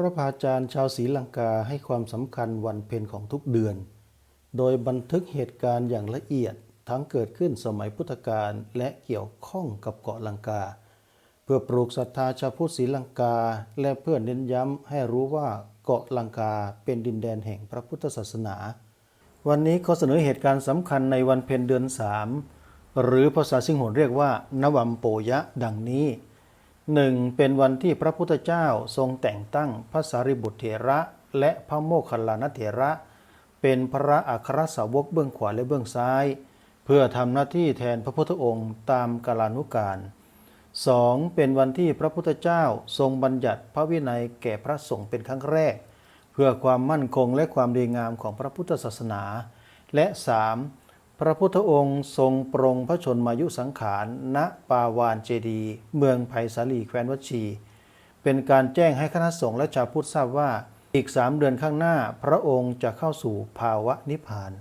รพาจารย์ชาวศรีลังกาให้ความสำคัญวันเพ็ญของทุกเดือน โดยบันทึกเหตุการณ์อย่างละเอียดทั้งเกิดขึ้นสมัยพุทธกาลและเกี่ยวข้องกับเกาะลังกา เพื่อปลูกศรัทธาชาวพุทธศรีลังกา และเพื่อเน้นย้ำให้รู้ว่าเกาะลังกาเป็นดินแดนแห่งพระพุทธศาสนา วันนี้ขอเสนอเหตุการณ์สำคัญในวันเพ็ญเดือนสามหรือภาษาสิงห์โหนเรียกว่า นวัมโปยะดังนี้ หนึ่งเป็นวันที่พระพุทธเจ้าทรงแต่งตั้งพระสารีบุตรเถระและพระโมคคัลลานเถระ เป็นพระอัครสาวกเบื้องขวาและเบื้องซ้าย เพื่อทำหน้าที่แทนพระพุทธองค์ตามกาลานุการ 2. เป็นวันที่พระพุทธเจ้าทรงบัญญัติพระวินัยแก่พระสงฆ์เป็นครั้งแรก เพื่อความมั่นคงและความดีงามของพระพุทธศาสนา และ 3. พระพุทธองค์ทรงปรงพระชนมายุสังขารณปาวานเจดี เมืองไผ่สาลีแคว้นวัชี เป็นการแจ้งให้คณะสงฆ์และชาวพุทธทราบว่าอีกสามเดือนข้างหน้าพระองค์จะเข้าสู่ภาวะนิพพาน